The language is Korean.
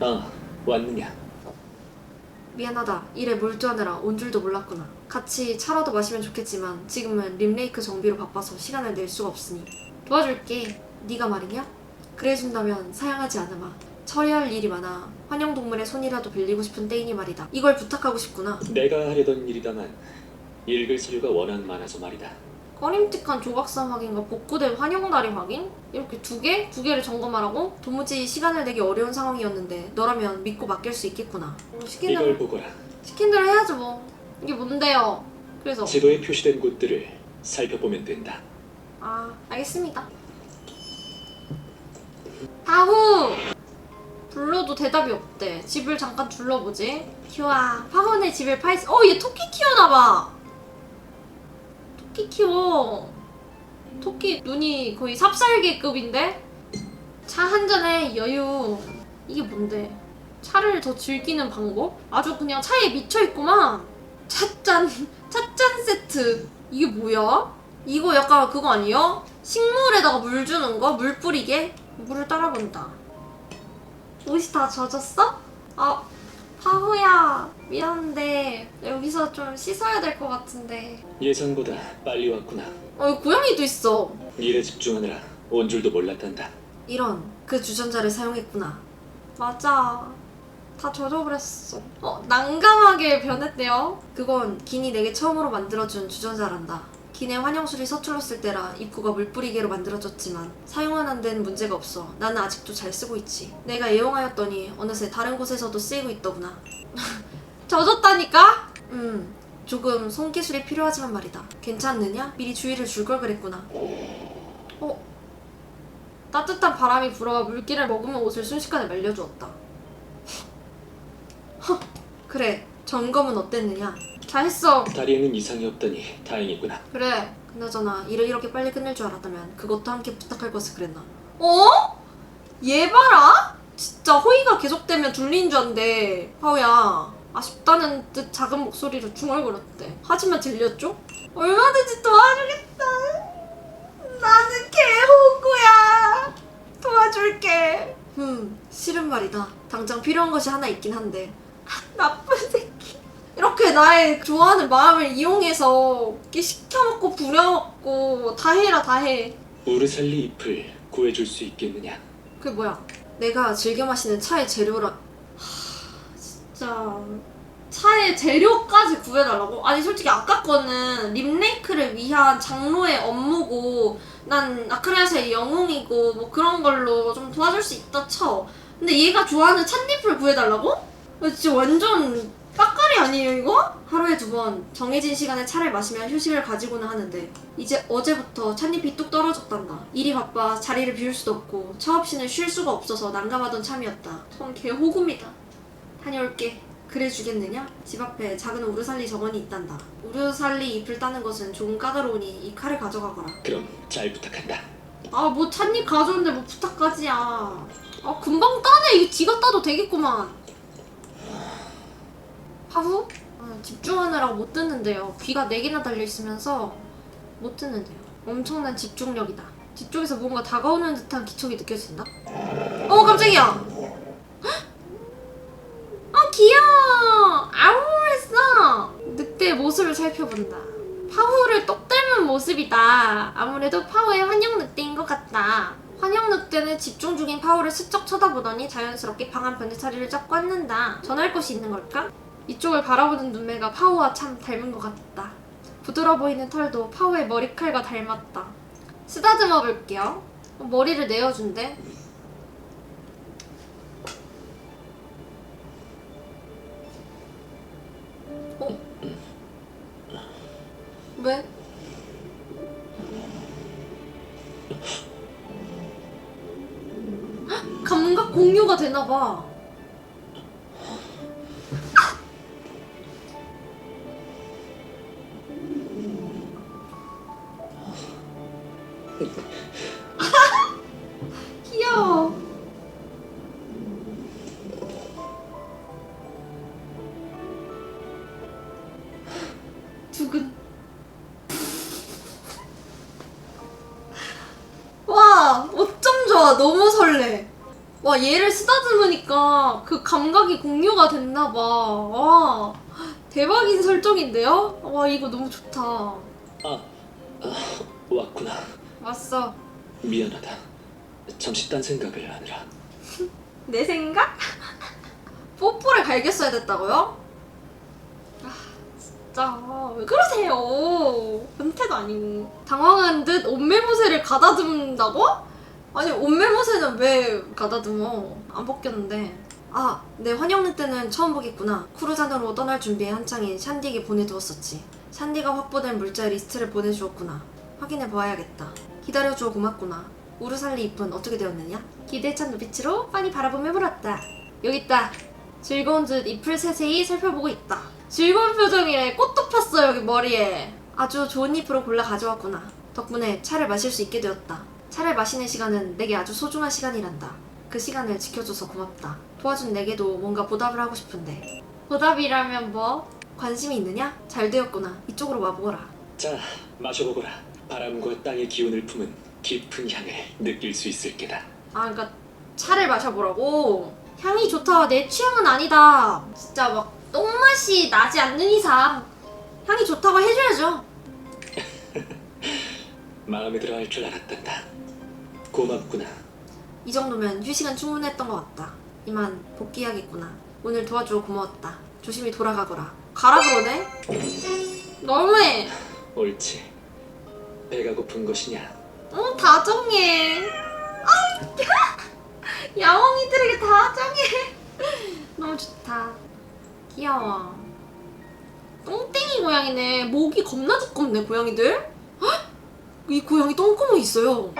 아, 왔느냐? 미안하다. 일에 몰두하느라 온 줄도 몰랐구나. 같이 차라도 마시면 좋겠지만 지금은 림레이크 정비로 바빠서 시간을 낼 수가 없으니 도와줄게. 네가 말이냐? 그래준다면 사양하지 않으마. 처리할 일이 많아. 환영동물의 손이라도 빌리고 싶은 때이니 말이다. 이걸 부탁하고 싶구나. 내가 하려던 일이다만 읽을 서류가 워낙 많아서 말이다. 꺼림칙한 조각상 확인과 복구된 환영다리 확인? 이렇게 두 개? 두 개를 점검하라고? 도무지 시간을 내기 어려운 상황이었는데 너라면 믿고 맡길 수 있겠구나. 뭐 시킨 이걸 대로, 보거라. 시킨 대로 해야죠 뭐. 이게 뭔데요? 그래서 지도에 표시된 곳들을 살펴보면 된다. 아 알겠습니다. 파후! 불러도 대답이 없대. 집을 잠깐 둘러보지. 키와 파훈의 집을 파이스. 어, 얘 토끼 키우나봐. 토끼 키워. 토끼 눈이 거의 삽살개급인데? 차 한 잔에 여유. 이게 뭔데? 차를 더 즐기는 방법? 아주 그냥 차에 미쳐있구만. 찻잔, 찻잔 세트. 이게 뭐야? 이거 약간 그거 아니에요? 식물에다가 물 주는 거? 물 뿌리게? 물을 따라본다. 옷이 다 젖었어? 아, 파후야. 미안한데 여기서 좀 씻어야 될 것 같은데. 예상보다 빨리 왔구나. 어, 여기 고양이도 있어. 일에 집중하느라 온 줄도 몰랐단다. 이런 그 주전자를 사용했구나. 맞아. 다 젖어버렸어. 어, 난감하게 변했대요. 그건 기니 내게 처음으로 만들어준 주전자란다. 기내 환영술이 서툴렀을 때라 입구가 물뿌리개로 만들어졌지만 사용은 안 된 문제가 없어. 나는 아직도 잘 쓰고 있지. 내가 애용하였더니 어느새 다른 곳에서도 쓰이고 있더구나. 젖었다니까? 음, 조금 손기술이 필요하지만 말이다. 괜찮느냐? 미리 주의를 줄 걸 그랬구나. 어, 따뜻한 바람이 불어 물기를 머금은 옷을 순식간에 말려주었다. 헉, 그래, 점검은 어땠느냐? 잘했어. 다리에는 이상이 없다니 다행이구나. 그래, 그나저나 일을 이렇게 빨리 끝낼 줄 알았다면 그것도 함께 부탁할 것을 그랬나? 어? 얘 봐라? 진짜 호의가 계속되면 둘린 줄 안데 하우야 아쉽다는 듯 작은 목소리로 중얼거렸대 하지만 들렸죠? 얼마든지 도와주겠다 나는 개호구야 도와줄게 음 싫은 말이다 당장 필요한 것이 하나 있긴 한데 나쁜 새끼 이렇게 나의 좋아하는 마음을 이용해서 이렇게 시켜먹고 부려먹고 다 해라 다해 우르살리 잎을 구해줄 수 있겠느냐? 그게 뭐야? 내가 즐겨 마시는 차의 재료라. 하, 진짜 차의 재료까지 구해달라고? 아니 솔직히 아까 거는 립레이크를 위한 장로의 업무고 난 아크레아스의 영웅이고 뭐 그런 걸로 좀 도와줄 수 있다 쳐. 근데 얘가 좋아하는 찻잎을 구해달라고? 진짜 완전 빡가리 아니에요 이거? 하루에 두 번 정해진 시간에 차를 마시면 휴식을 가지고는 하는데 이제 어제부터 찻잎이 뚝 떨어졌단다. 일이 바빠 자리를 비울 수도 없고 차 없이는 쉴 수가 없어서 난감하던 참이었다. 전 개호구입니다. 다녀올게. 그래 주겠느냐? 집 앞에 작은 우르살리 정원이 있단다. 우르살리 잎을 따는 것은 조금 까다로우니 이 칼을 가져가거라. 그럼 잘 부탁한다. 아 뭐 찻잎 가져오는데 뭐 부탁까지야. 아 금방 따네. 이거 지가 따도 되겠구만 파후? 아, 집중하느라고 못 듣는데요 귀가 네 개나 달려있으면서 못 듣는데요 엄청난 집중력이다 뒤쪽에서 뭔가 다가오는 듯한 기척이 느껴진다 어 깜짝이야 헉! 아 귀여워 아우 했어 늑대의 모습을 살펴본다 파후를 똑 닮은 모습이다. 아무래도 파우의 환영 늑대인 것 같다. 환영 늑대는 집중 중인 파우를 슬쩍 쳐다보더니 자연스럽게 방 한편에 자리를 잡고 앉는다. 전할 것이 있는 걸까? 이쪽을 바라보는 눈매가 파우와 참 닮은 것 같다. 부드러워 보이는 털도 파우의 머리칼과 닮았다. 쓰다듬어 볼게요. 어, 머리를 내어준대. 어? 왜? 감각 공유가 되나 봐. 와, 어쩜 좋아. 너무 설레. 와 얘를 쓰다듬으니까 그 감각이 공유가 됐나 봐. 와 대박인 설정인데요? 와 이거 너무 좋다. 아, 아 왔구나. 왔어. 미안하다. 잠시 딴 생각을 하느라. 내 생각? 뽀뽀를 갈겼어야 됐다고요? 아 진짜 왜 그러세요? 변태도 아니고 당황한 듯 옷매무새를 가다듬는다고? 아니 옷매무새는 왜 가다듬어? 안 벗겼는데 아, 내 환영회 때는 처음 보겠구나. 크루잔으로 떠날 준비에 한창인 샨디에게 보내두었었지. 샨디가 확보된 물자 리스트를 보내주었구나. 확인해 보아야겠다. 기다려주어 고맙구나. 우르살리 잎은 어떻게 되었느냐? 기대에 찬 눈빛으로 빤히 바라보며 물었다. 여기 있다. 즐거운 듯 잎을 세세히 살펴보고 있다. 즐거운 표정이래. 꽃도 폈어 여기 머리에. 아주 좋은 잎으로 골라 가져왔구나. 덕분에 차를 마실 수 있게 되었다. 차를 마시는 시간은 내게 아주 소중한 시간이란다. 그 시간을 지켜줘서 고맙다. 도와준 내게도 뭔가 보답을 하고 싶은데. 보답이라면 뭐? 관심이 있느냐? 잘 되었구나. 이쪽으로 와보거라. 자, 마셔보거라. 바람과 땅의 기운을 품은 깊은 향을 느낄 수 있을 게다. 아, 그러니까 차를 마셔보라고. 향이 좋다. 내 취향은 아니다. 진짜 막 똥맛이 나지 않는 이상 향이 좋다고 해줘야죠. 마음에 들어 할 줄 알았단다. 고맙구나. 이 정도면 휴식은 충분했던 것 같다. 이만 복귀하겠구나. 오늘 도와줘 고마웠다. 조심히 돌아가거라. 가라 그러네? 너무해. 옳지. 배가 고픈 것이냐? 어 다정해. 아 야옹이들에게 다정해. 너무 좋다. 귀여워. 똥땡이 고양이네. 목이 겁나 두껍네 고양이들. 헉! 이 고양이 똥구멍 있어요.